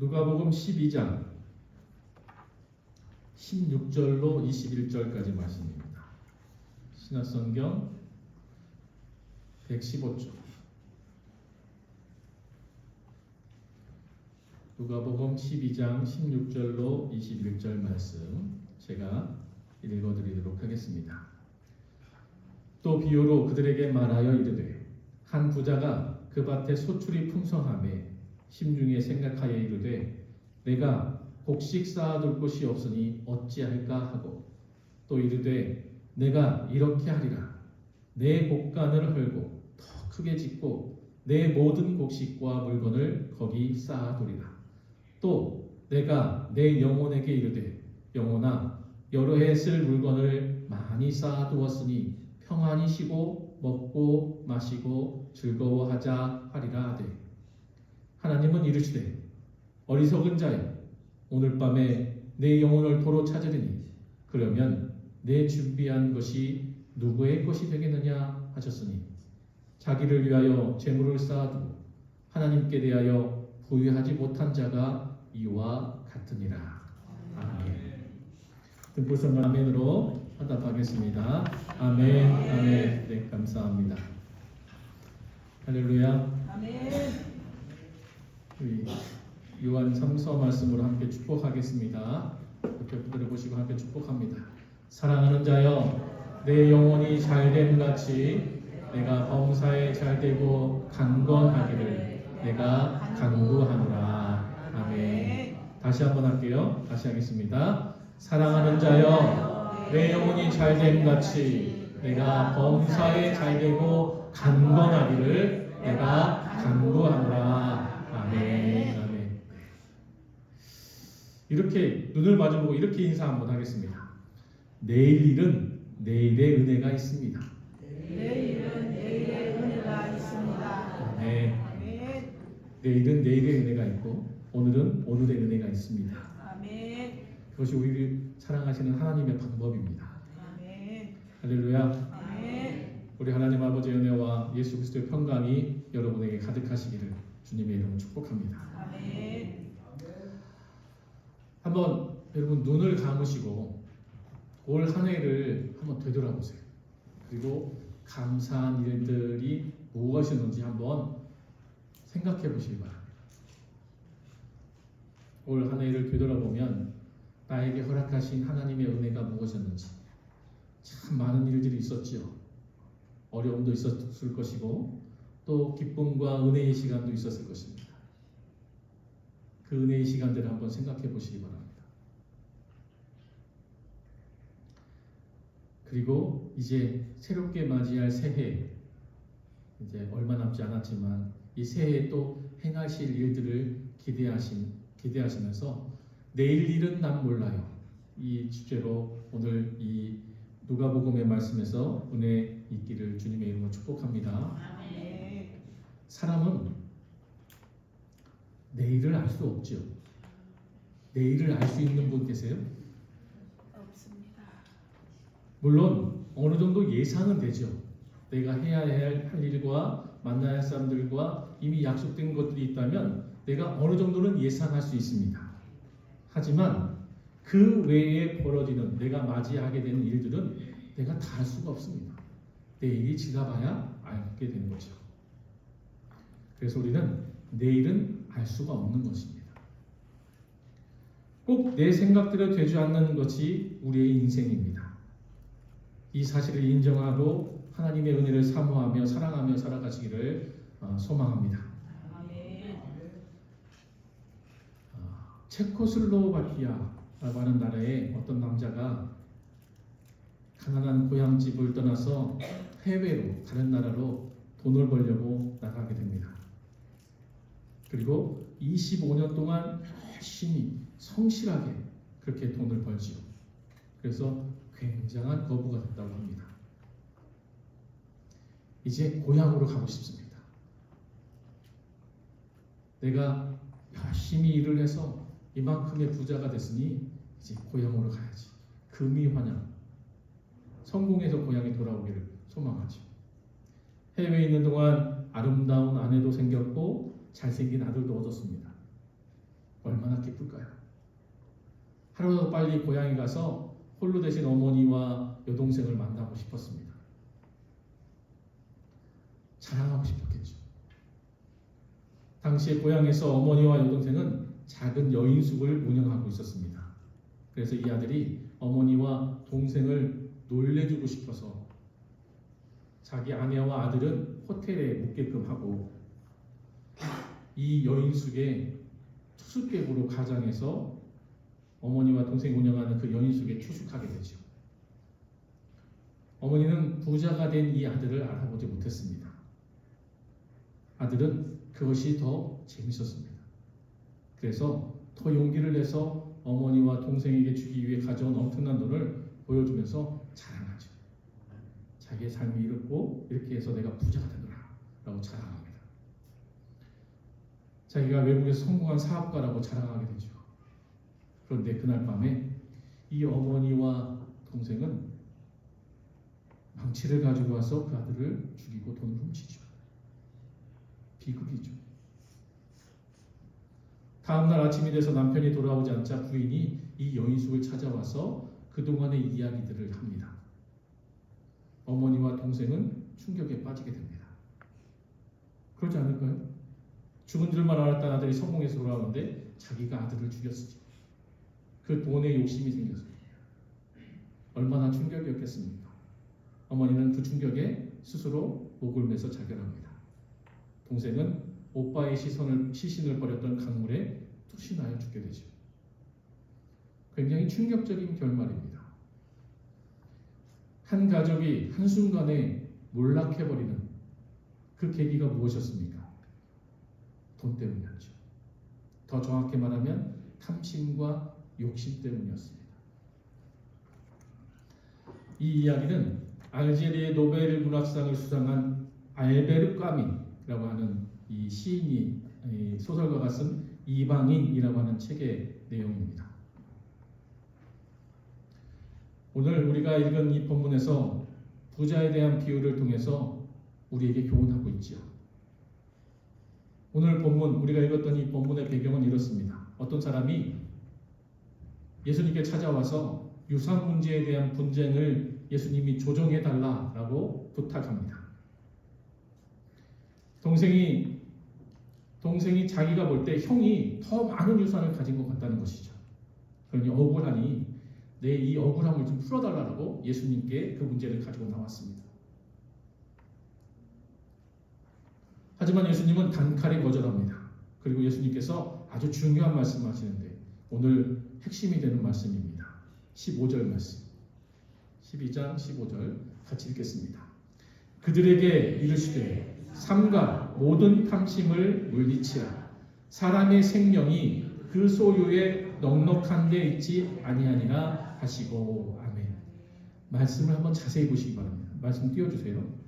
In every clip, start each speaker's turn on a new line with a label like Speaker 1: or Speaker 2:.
Speaker 1: 누가복음 12장 16절로 21절까지 말씀입니다. 신화성경 115쪽 누가복음 12장 16절로 21절 말씀 제가 읽어드리도록 하겠습니다. 또 비유로 그들에게 말하여 이르되 한 부자가 그 밭에 소출이 풍성함에 심중에 생각하여 이르되 내가 곡식 쌓아둘 곳이 없으니 어찌할까 하고 또 이르되 내가 이렇게 하리라. 내 곡간을 헐고 더 크게 짓고 내 모든 곡식과 물건을 거기 쌓아두리라. 또 내가 내 영혼에게 이르되 영혼아 여러 해 쓸 물건을 많이 쌓아두었으니 평안히 쉬고 먹고 마시고 즐거워하자 하리라 하되 하나님은 이르시되 어리석은 자여 오늘 밤에 내 영혼을 도로 찾으리니 그러면 내 준비한 것이 누구의 것이 되겠느냐 하셨으니 자기를 위하여 재물을 쌓아두고 하나님께 대하여 부유하지 못한 자가 이와 같으니라. 아멘. 등불성과 아멘으로 화답하겠습니다. 아멘 아멘. 네 감사합니다. 할렐루야.
Speaker 2: 아멘.
Speaker 1: 우리 요한 3서 말씀으로 함께 축복하겠습니다. 옆에 분들을 보시고 함께 축복합니다. 사랑하는 자여, 내 영혼이 잘됨 같이 내가 범사에 잘되고 강건하기를 내가 간구하노라. 아멘. 다시 한번 할게요. 다시 하겠습니다. 사랑하는 자여, 내 영혼이 잘됨 같이 내가 범사에 잘되고 강건하기를 내가 간구하노라. 이렇게 눈을 마주보고 이렇게 인사 한번 하겠습니다. 내일 일은 내일의 은혜가 있습니다.
Speaker 2: 내일은 내일의 은혜가 있습니다.
Speaker 1: 네.
Speaker 2: 아멘.
Speaker 1: 내일은 내일의 은혜가 있고 오늘은 오늘의 은혜가 있습니다.
Speaker 2: 아멘.
Speaker 1: 그것이 우리를 사랑하시는 하나님의 방법입니다.
Speaker 2: 아멘.
Speaker 1: 할렐루야.
Speaker 2: 아멘.
Speaker 1: 우리 하나님 아버지의 은혜와 예수 그리스도의 평강이 여러분에게 가득하시기를 주님의 이름으로 축복합니다.
Speaker 2: 아멘.
Speaker 1: 한번 여러분 눈을 감으시고 올 한 해를 한번 되돌아보세요. 그리고 감사한 일들이 무엇이었는지 한번 생각해 보시기 바랍니다. 올 한 해를 되돌아보면 나에게 허락하신 하나님의 은혜가 무엇이었는지 참 많은 일들이 있었지요. 어려움도 있었을 것이고 또 기쁨과 은혜의 시간도 있었을 것입니다. 그 은혜의 시간들을 한번 생각해 보시기 바랍니다. 그리고 이제 새롭게 맞이할 새해 이제 얼마 남지 않았지만 이 새해에 또 행하실 일들을 기대하신 기대하시면서 내일 일은 난 몰라요. 이 주제로 오늘 이 누가복음의 말씀에서 은혜 있기를 주님의 이름으로 축복합니다. 사람은 내일을 알 수 없죠. 내일을 알 수 있는 분 계세요?
Speaker 2: 없습니다.
Speaker 1: 물론 어느 정도 예상은 되죠. 내가 해야 할 일과 만나야 할 사람들과 이미 약속된 것들이 있다면 내가 어느 정도는 예상할 수 있습니다. 하지만 그 외에 벌어지는 내가 맞이하게 되는 일들은 내가 다할 수가 없습니다. 내일이 지나봐야 알게 되는 거죠. 그래서 우리는 내일은 알 수가 없는 것입니다. 꼭 내 생각대로 되지 않는 것이 우리의 인생입니다. 이 사실을 인정하고 하나님의 은혜를 사모하며 사랑하며 살아가시기를 어, 소망합니다. 어, 체코슬로바키아라고 하는 나라의 어떤 남자가 가난한 고향집을 떠나서 해외로 다른 나라로 돈을 벌려고 나가게 됩니다. 그리고 25년 동안 열심히 성실하게 그렇게 돈을 벌지요. 그래서 굉장한 거부가 됐다고 합니다. 이제 고향으로 가고 싶습니다. 내가 열심히 일을 해서 이만큼의 부자가 됐으니 이제 고향으로 가야지. 금이 환영. 성공해서 고향에 돌아오기를 소망하죠. 해외에 있는 동안 아름다운 아내도 생겼고 잘생긴 아들도 얻었습니다. 얼마 얼마나 기쁠까요? 하루라도 빨리 고향에 가서 홀로 되신 어머니와 여동생을 만나고 싶었습니다. 자랑하고 싶었겠죠. 당시에 고향에서 어머니와 여동생은 작은 여인숙을 운영하고 있었습니다. 그래서 이 아들이 어머니와 동생을 놀래주고 싶어서 자기 아내와 아들은 호텔에 묵게끔 하고 이 여인숙의 투숙객으로 가장해서 어머니와 동생이 운영하는 그 여인숙에 투숙하게 되죠. 어머니는 부자가 된 이 아들을 알아보지 못했습니다. 아들은 그것이 더 재밌었습니다. 그래서 더 용기를 내서 어머니와 동생에게 주기 위해 가져온 엄청난 돈을 보여주면서 자랑하죠. 자기의 삶이 이렇고 이렇게 해서 내가 부자가 되더라 라고 자랑합니다. 자기가 외국에서 성공한 사업가라고 자랑하게 되죠. 그런데 그날 밤에 이 어머니와 동생은 망치를 가지고 와서 그 아들을 죽이고 돈을 훔치죠. 비극이죠. 다음날 아침이 돼서 남편이 돌아오지 않자 부인이 이 여인숙을 찾아와서 그동안의 이야기들을 합니다. 어머니와 동생은 충격에 빠지게 됩니다. 그렇지 않을까요? 죽은 줄만 알았던 아들이 성공해서 돌아오는데 자기가 아들을 죽였지. 그 돈에 욕심이 생겼어요. 얼마나 충격이었겠습니까? 어머니는 그 충격에 스스로 목을 매서 자결합니다. 동생은 오빠의 시선을 시신을 버렸던 강물에 투신하여 죽게 되죠. 굉장히 충격적인 결말입니다. 한 가족이 한순간에 몰락해버리는 그 계기가 무엇이었습니까? 돈 때문이었죠. 더 정확히 말하면 탐심과 욕심 때문이었습니다. 이 이야기는 알제리의 노벨 문학상을 수상한 알베르 까미라고 하는 이 시인이 이 소설가가 쓴 이방인이라고 하는 책의 내용입니다. 오늘 우리가 읽은 이 본문에서 부자에 대한 비유를 통해서 우리에게 교훈하고 있지요. 오늘 본문 우리가 읽었던 이 본문의 배경은 이렇습니다. 어떤 사람이 예수님께 찾아와서 유산 문제에 대한 분쟁을 예수님이 조정해 달라라고 부탁합니다. 동생이 동생이 자기가 볼 때 형이 더 많은 유산을 가진 것 같다는 것이죠. 그러니 억울하니 내 이 억울함을 좀 풀어달라고 예수님께 그 문제를 가지고 나왔습니다. 하지만 예수님은 단칼에 거절합니다. 그리고 예수님께서 아주 중요한 말씀을 하시는데 오늘 핵심이 되는 말씀입니다. 15절 말씀. 12장 15절 같이 읽겠습니다. 그들에게 이르시되 삼가 모든 탐심을 물리치라 사람의 생명이 그 소유에 넉넉한 데 있지 아니하니라 하시고 아멘. 말씀을 한번 자세히 보시기 바랍니다. 말씀 띄워주세요.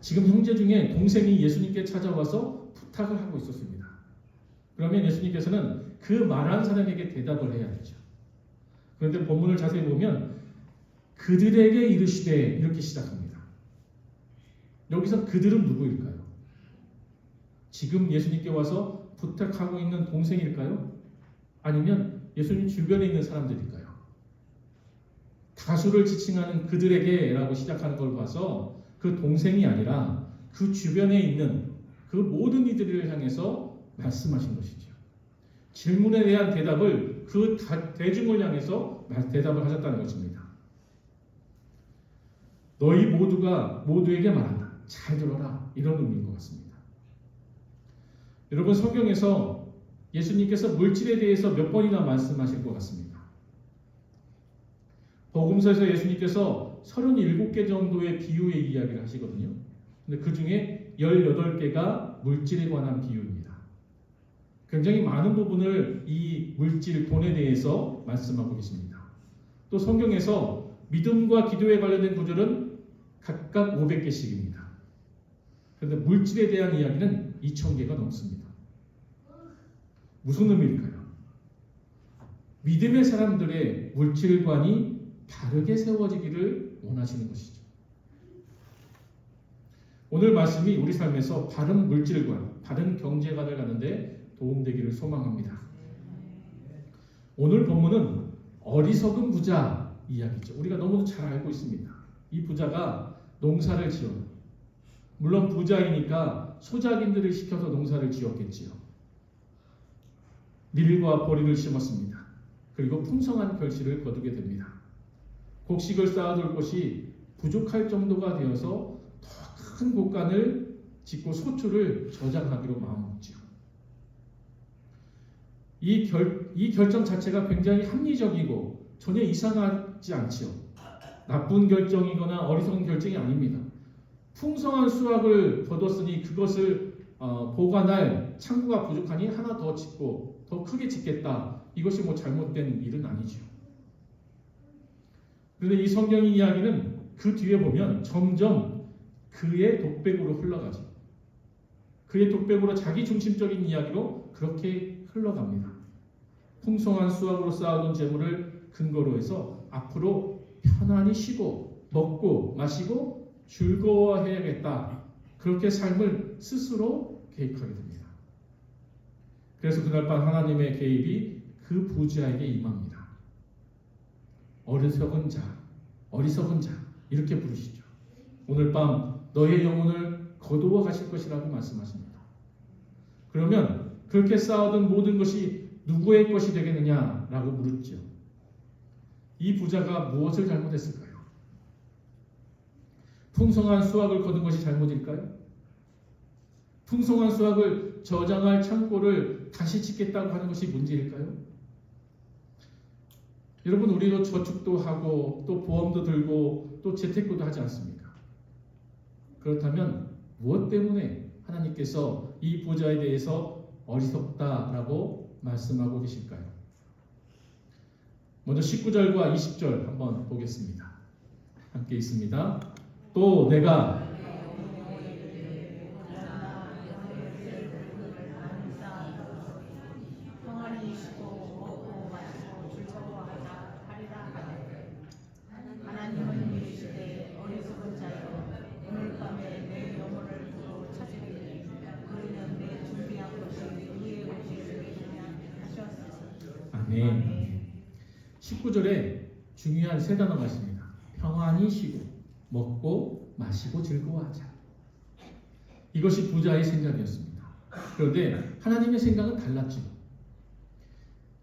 Speaker 1: 지금 형제 중에 동생이 예수님께 찾아와서 부탁을 하고 있었습니다. 그러면 예수님께서는 그 말한 사람에게 대답을 해야 되죠. 그런데 본문을 자세히 보면 그들에게 이르시되 이렇게 시작합니다. 여기서 그들은 누구일까요? 지금 예수님께 와서 부탁하고 있는 동생일까요? 아니면 예수님 주변에 있는 사람들일까요? 다수를 지칭하는 그들에게라고 시작하는 걸 봐서 그 동생이 아니라 그 주변에 있는 그 모든 이들을 향해서 말씀하신 것이죠. 질문에 대한 대답을 그 대중을 향해서 대답을 하셨다는 것입니다. 너희 모두가 모두에게 말한다. 잘 들어라. 이런 의미인 것 같습니다. 여러분 성경에서 예수님께서 물질에 대해서 몇 번이나 말씀하실 것 같습니다. 복음서에서 예수님께서 37개 정도의 비유의 이야기를 하시거든요. 근데 그 중에 18개가 물질에 관한 비유입니다. 굉장히 많은 부분을 이 물질, 돈에 대해서 말씀하고 계십니다. 또 성경에서 믿음과 기도에 관련된 구절은 각각 500개씩입니다. 그런데 물질에 대한 이야기는 2000개가 넘습니다. 무슨 의미일까요? 믿음의 사람들의 물질관이 바르게 세워지기를 원하시는 것이죠. 오늘 말씀이 우리 삶에서 바른 물질관, 바른 경제관을 갖는데 도움되기를 소망합니다. 오늘 본문은 어리석은 부자 이야기죠. 우리가 너무도 잘 알고 있습니다. 이 부자가 농사를 지어 물론 부자이니까 소작인들을 시켜서 농사를 지었겠지요. 밀과 보리를 심었습니다. 그리고 풍성한 결실을 거두게 됩니다. 곡식을 쌓아둘 곳이 부족할 정도가 되어서 더큰 곳간을 짓고 소출을 저장하기로 마음먹지요. 이, 결, 이 결정 자체가 굉장히 합리적이고 전혀 이상하지 않지요. 나쁜 결정이거나 어리석은 결정이 아닙니다. 풍성한 수확을 거뒀으니 그것을 어, 보관할 창고가 부족하니 하나 더 짓고 더 크게 짓겠다. 이것이 뭐 잘못된 일은 아니죠. 그런데 이 성경 이야기는 그 뒤에 보면 점점 그의 독백으로 흘러가죠. 그의 독백으로 자기 중심적인 이야기로 그렇게 흘러갑니다. 풍성한 수확으로 쌓아둔 재물을 근거로 해서 앞으로 편안히 쉬고 먹고 마시고 즐거워해야겠다. 그렇게 삶을 스스로 계획하게 됩니다. 그래서 그날 밤 하나님의 개입이 그 부자에게 임합니다. 어리석은 자, 어리석은 자 이렇게 부르시죠. 오늘 밤 너의 영혼을 거두어 가실 것이라고 말씀하십니다. 그러면 그렇게 쌓아둔 모든 것이 누구의 것이 되겠느냐라고 물었죠. 이 부자가 무엇을 잘못했을까요? 풍성한 수확을 거둔 것이 잘못일까요? 풍성한 수확을 저장할 창고를 다시 짓겠다고 하는 것이 문제일까요? 여러분 우리도 저축도 하고 또 보험도 들고 또 재테크도 하지 않습니까? 그렇다면 무엇 때문에 하나님께서 이 부자에 대해서 어리석다라고 말씀하고 계실까요? 먼저 19절과 20절 한번 보겠습니다. 함께 있습니다. 또 내가
Speaker 2: 평안히 쉬고 먹고 마시고 즐거워하자 하리라 하되 하나님은 이르시되 어리석은 자여 오늘 밤에 내 영혼을 두고 찾으리니 그러면 내 준비한 것이 그의 옷이 되겠느냐 하셨으니
Speaker 1: 아멘. 19절에 중요한 세 단어가 있습니다. 평안히 쉬고 먹고 마시고 즐거워하자. 이것이 부자의 생각이었습니다. 그런데 하나님의 생각은 달랐죠.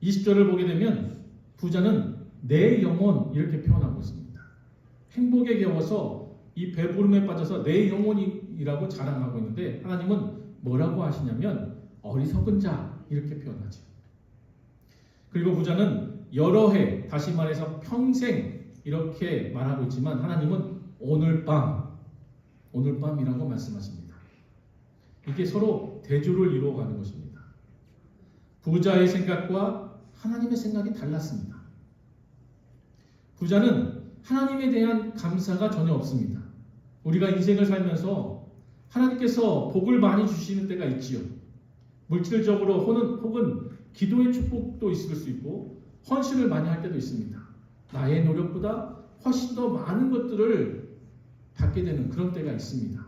Speaker 1: 20절을 보게 되면 부자는 내 영혼 이렇게 표현하고 있습니다. 행복에 겨워서 이 배부름에 빠져서 내 영혼이라고 자랑하고 있는데 하나님은 뭐라고 하시냐면 어리석은 자 이렇게 표현하죠. 그리고 부자는 여러 해, 다시 말해서 평생 이렇게 말하고 있지만 하나님은 오늘 밤, 오늘 밤이라고 말씀하십니다. 이게 서로 대조를 이루어가는 것입니다. 부자의 생각과 하나님의 생각이 달랐습니다. 부자는 하나님에 대한 감사가 전혀 없습니다. 우리가 인생을 살면서 하나님께서 복을 많이 주시는 때가 있지요. 물질적으로 혹은, 혹은 기도의 축복도 있을 수 있고 헌신을 많이 할 때도 있습니다. 나의 노력보다 훨씬 더 많은 것들을 받게 되는 그런 때가 있습니다.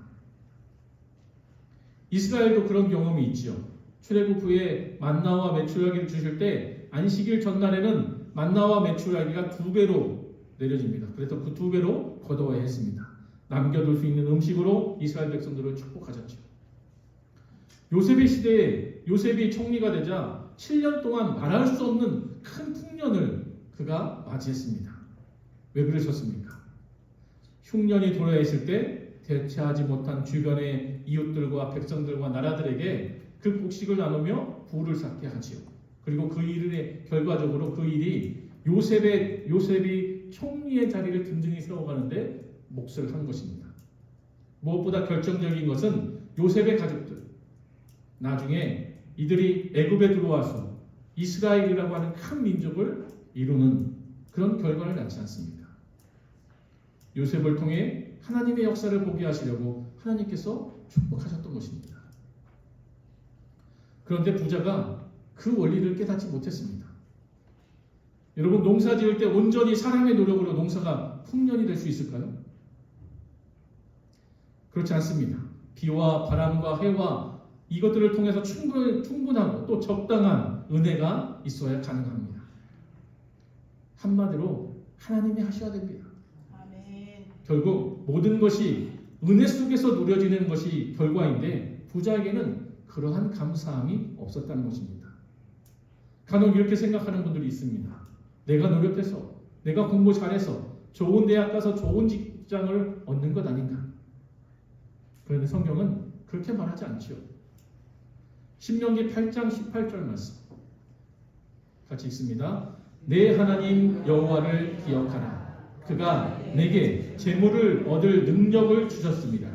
Speaker 1: 이스라엘도 그런 경험이 있지요. 출애굽 후에 만나와 메추라기를 주실 때 안식일 전날에는 만나와 메추라기가 두 배로 내려집니다. 그래서 그 두 배로 거둬야 했습니다. 남겨둘 수 있는 음식으로 이스라엘 백성들을 축복하셨죠. 요셉의 시대에 요셉이 총리가 되자 7년 동안 말할 수 없는 큰 풍년을 그가 맞이했습니다. 왜 그러셨습니까? 흉년이 도래해 있을 때 대체하지 못한 주변의 이웃들과 백성들과 나라들에게 그 곡식을 나누며 부를 쌓게 하지요. 그리고 그 일의 결과적으로 그 일이 요셉의 요셉이 총리의 자리를 든든히 세워가는데 몫을 한 것입니다. 무엇보다 결정적인 것은 요셉의 가족들. 나중에 이들이 애굽에 들어와서 이스라엘이라고 하는 큰 민족을 이루는 그런 결과를 낳지 않습니까? 요셉을 통해 하나님의 역사를 보게 하시려고 하나님께서 축복하셨던 것입니다. 그런데 부자가 그 원리를 깨닫지 못했습니다. 여러분 농사 지을 때 온전히 사람의 노력으로 농사가 풍년이 될 수 있을까요? 그렇지 않습니다. 비와 바람과 해와 이것들을 통해서 충분, 충분하고 또 적당한 은혜가 있어야 가능합니다. 한마디로 하나님이 하셔야 됩니다.
Speaker 2: 아멘.
Speaker 1: 결국 모든 것이 은혜 속에서 누려지는 것이 결과인데 부자에게는 그러한 감사함이 없었다는 것입니다. 간혹 이렇게 생각하는 분들이 있습니다. 내가 노력해서 내가 공부 잘해서 좋은 대학 가서 좋은 직장을 얻는 것 아닌가? 그런데 성경은 그렇게 말하지 않지요. 신명기 8장 18절 말씀 같이 읽습니다. 내 하나님 여호와를 기억하라. 그가 내게 재물을 얻을 능력을 주셨습니다.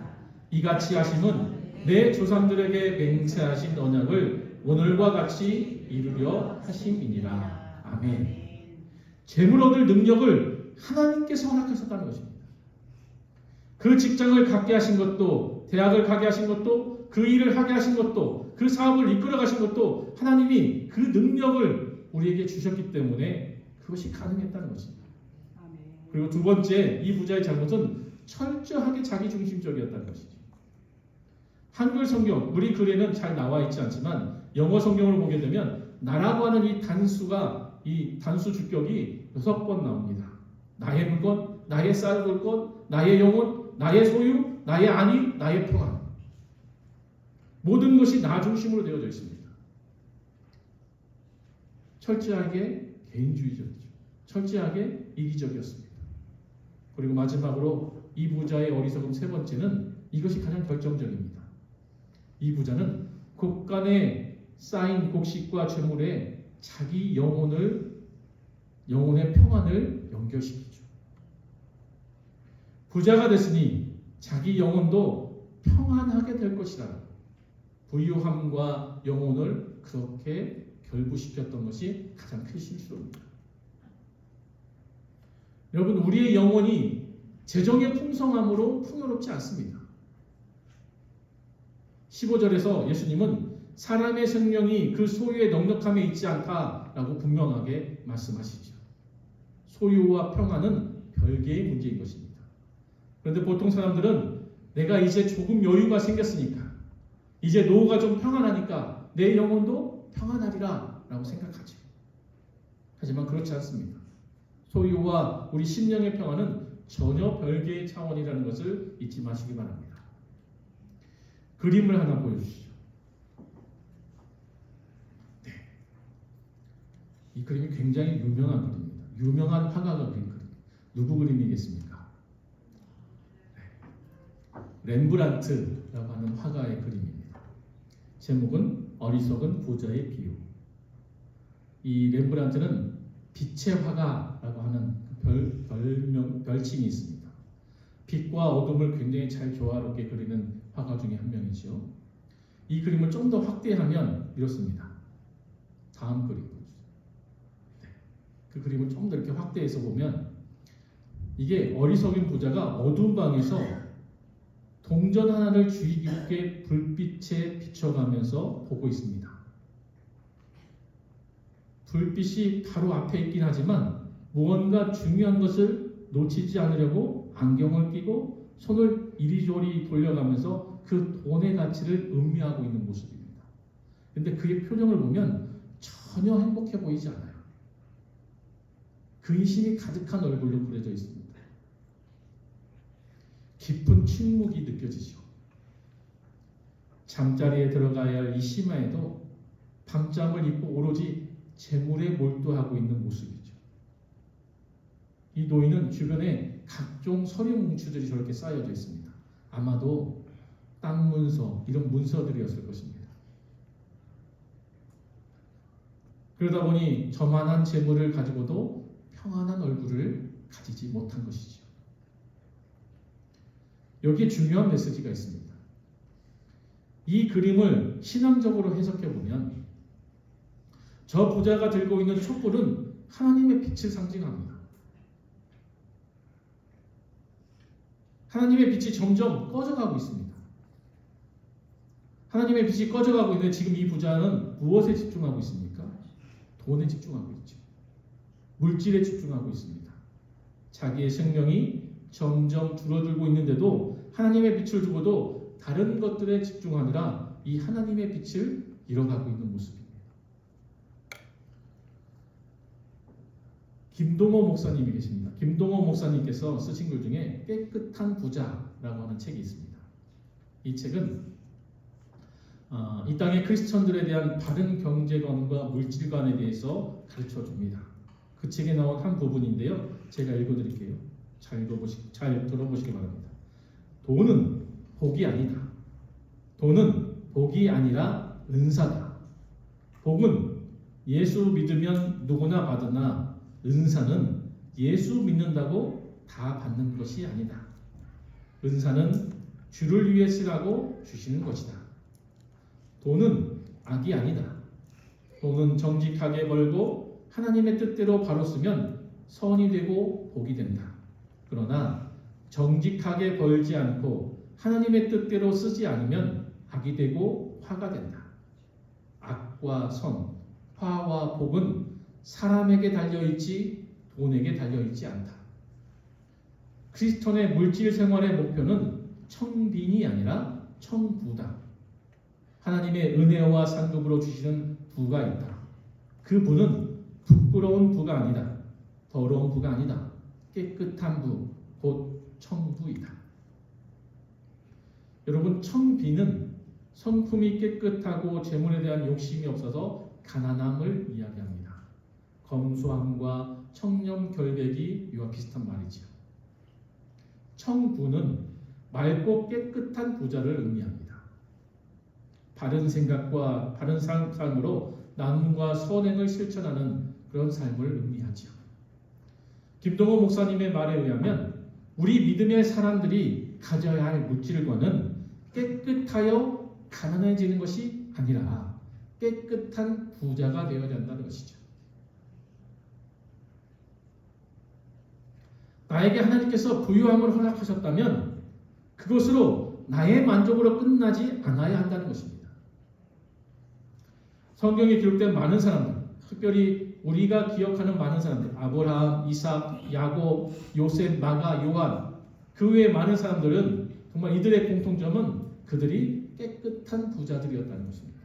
Speaker 1: 이같이 하심은 내 조상들에게 맹세하신 언약을 오늘과 같이 이루려 하심이니라. 아멘. 재물 얻을 능력을 하나님께서 허락하셨다는 것입니다. 그 직장을 갖게 하신 것도 대학을 가게 하신 것도 그 일을 하게 하신 것도 그 사업을 이끌어 가신 것도 하나님이 그 능력을 우리에게 주셨기 때문에 그것이 가능했다는 것입니다. 그리고 두 번째 이 부자의 잘못은 철저하게 자기 중심적이었다는 것이죠. 한글 성경 우리 글에는 잘 나와 있지 않지만 영어 성경을 보게 되면 나라고 하는 이 단수가 이 단수 주격이 여섯 번 나옵니다. 나의 물건, 나의 것, 나의 영혼, 나의 소유, 나의 안위, 나의 평안. 모든 것이 나 중심으로 되어져 있습니다. 철저하게 개인주의적이죠. 철저하게 이기적이었습니다. 그리고 마지막으로 이 부자의 어리석음 세 번째는 이것이 가장 결정적입니다. 이 부자는 곡간에 쌓인 곡식과 재물에 자기 영혼을 영혼의 평안을 연결시키죠. 부자가 됐으니 자기 영혼도 평안하게 될 것이라. 부유함과 영혼을 그렇게 결부시켰던 것이 가장 큰 실수입니다. 여러분 우리의 영혼이 재정의 풍성함으로 풍요롭지 않습니다. 15절에서 예수님은 사람의 생명이 그 소유의 넉넉함에 있지 않다라고 분명하게 말씀하시죠. 소유와 평안은 별개의 문제인 것입니다. 그런데 보통 사람들은 내가 이제 조금 여유가 생겼으니까 이제 노후가 좀 평안하니까 내 영혼도 평안하리라 라고 생각하죠. 하지만 그렇지 않습니다. 소유와 우리 심령의 평안은 전혀 별개의 차원이라는 것을 잊지 마시기 바랍니다. 그림을 하나 보여주시죠. 네. 이 그림이 굉장히 유명한 그림입니다. 유명한 화가가 그린 그림. 누구 그림이겠습니까? 네. 렘브란트라고 하는 화가의 그림입니다. 제목은 어리석은 부자의 비유. 이 렘브란트는 빛의 화가라고 하는 별, 별명, 별칭이 있습니다. 빛과 어둠을 굉장히 잘 조화롭게 그리는 화가 중에 한 명이죠. 이 그림을 좀 더 확대하면 이렇습니다. 다음 그림. 네. 그 그림을 좀 더 이렇게 확대해서 보면 이게 어리석인 부자가 어두운 방에서 동전 하나를 주의 깊게 불빛에 비춰가면서 보고 있습니다. 불빛이 바로 앞에 있긴 하지만 무언가 중요한 것을 놓치지 않으려고 안경을 끼고 손을 이리저리 돌려가면서 그 돈의 가치를 음미하고 있는 모습입니다. 근데 그의 표정을 보면 전혀 행복해 보이지 않아요. 근심이 가득한 얼굴로 그려져 있습니다. 깊은 침묵이 느껴지죠. 잠자리에 들어가야 할이 심화에도 밤잠을 입고 오로지 재물에 몰두하고 있는 모습이죠. 이 노인은 주변에 각종 서류 뭉치들이 저렇게 쌓여져 있습니다. 아마도 땅 문서 이런 문서들이었을 것입니다. 그러다 보니 저만한 재물을 가지고도 평안한 얼굴을 가지지 못한 것이죠. 여기에 중요한 메시지가 있습니다. 이 그림을 신앙적으로 해석해 보면 저 부자가 들고 있는 촛불은 하나님의 빛을 상징합니다. 하나님의 빛이 점점 꺼져가고 있습니다. 하나님의 빛이 꺼져가고 있는데 지금 이 부자는 무엇에 집중하고 있습니까? 돈에 집중하고 있죠. 물질에 집중하고 있습니다. 자기의 생명이 점점 줄어들고 있는데도 하나님의 빛을 두고도 다른 것들에 집중하느라 이 하나님의 빛을 잃어가고 있는 모습입니다. 김동호 목사님이 계십니다. 김동호 목사님께서 쓰신 글 중에 깨끗한 부자라고 하는 책이 있습니다. 이 책은 어, 이 땅의 크리스천들에 대한 바른 경제관과 물질관에 대해서 가르쳐 줍니다. 그 책에 나온 한 부분인데요. 제가 읽어드릴게요. 잘 읽어보시, 잘 들어보시기 바랍니다. 돈은 복이 아니다. 돈은 복이 아니라 은사다. 복은 예수 믿으면 누구나 받으나 은사는 예수 믿는다고 다 받는 것이 아니다. 은사는 주를 위해 쓰라고 주시는 것이다. 돈은 악이 아니다. 돈은 정직하게 벌고 하나님의 뜻대로 바로 쓰면 선이 되고 복이 된다. 그러나 정직하게 벌지 않고 하나님의 뜻대로 쓰지 않으면 악이 되고 화가 된다. 악과 선, 화와 복은 사람에게 달려있지 돈에게 달려있지 않다. 크리스천의 물질 생활의 목표는 청빈이 아니라 청부다. 하나님의 은혜와 상급으로 주시는 부가 있다. 그 부는 부끄러운 부가 아니다. 더러운 부가 아니다. 깨끗한 부, 곧 청부이다. 여러분, 청비는 성품이 깨끗하고 재물에 대한 욕심이 없어서 가난함을 이야기합니다. 검소함과 청렴 결백이 이와 비슷한 말이지요. 청부는 맑고 깨끗한 부자를 의미합니다. 바른 생각과 바른 삶- 삶으로 나눔과 선행을 실천하는 그런 삶을 의미하지요. 김동호 목사님의 말에 의하면 우리 믿음의 사람들이 가져야 할 물질과는 깨끗하여 가난해지는 것이 아니라 깨끗한 부자가 되어야 된다는 것이죠. 나에게 하나님께서 부유함을 허락하셨다면 그것으로 나의 만족으로 끝나지 않아야 한다는 것입니다. 성경에 기록된 많은 사람들, 특별히 우리가 기억하는 많은 사람들, 아브라함, 이삭, 야곱, 요셉, 마가, 요한, 그 외에 많은 사람들은 정말 이들의 공통점은 그들이 깨끗한 부자들이었다는 것입니다.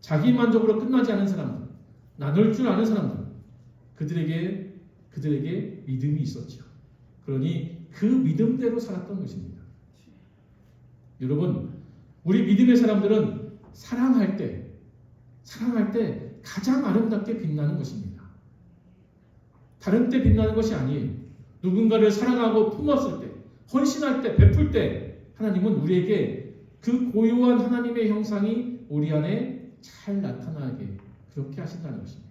Speaker 1: 자기 만족으로 끝나지 않은 사람들, 나눌 줄 아는 사람들, 그들에게 그들에게 믿음이 있었죠. 그러니 그 믿음대로 살았던 것입니다. 여러분, 우리 믿음의 사람들은 사랑할 때, 사랑할 때 가장 아름답게 빛나는 것입니다. 다른 때 빛나는 것이 아니에요. 누군가를 사랑하고 품었을 때, 헌신할 때, 베풀 때, 하나님은 우리에게 그 고요한 하나님의 형상이 우리 안에 잘 나타나게 그렇게 하신다는 것입니다.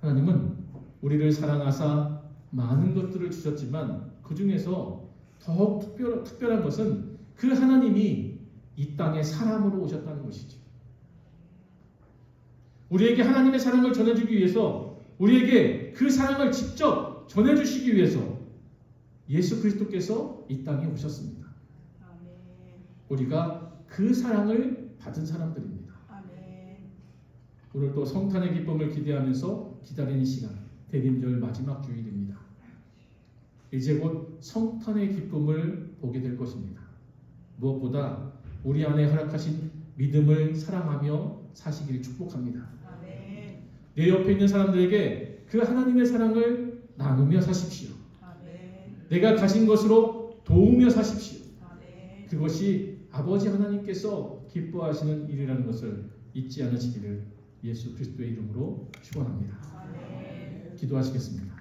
Speaker 1: 하나님은 우리를 사랑하사 많은 것들을 주셨지만 그 중에서 더욱 특별, 특별한 것은 그 하나님이 이 땅에 사람으로 오셨다는 것이죠. 우리에게 하나님의 사랑을 전해주기 위해서 우리에게 그 사랑을 직접 전해주시기 위해서 예수 그리스도께서 이 땅에 오셨습니다.
Speaker 2: 아멘.
Speaker 1: 우리가 그 사랑을 받은 사람들입니다.
Speaker 2: 아멘.
Speaker 1: 오늘 또 성탄의 기쁨을 기대하면서 기다리는 시간, 대림절 마지막 주일입니다. 이제 곧 성탄의 기쁨을 보게 될 것입니다. 무엇보다 우리 안에 허락하신 믿음을 사랑하며 사시기를 축복합니다. 내 옆에 있는 사람들에게 그 하나님의 사랑을 나누며 사십시오. 내가 가진 것으로 도우며 사십시오. 그것이 아버지 하나님께서 기뻐하시는 일이라는 것을 잊지 않으시기를 예수 그리스도의 이름으로 축원합니다. 기도하시겠습니다.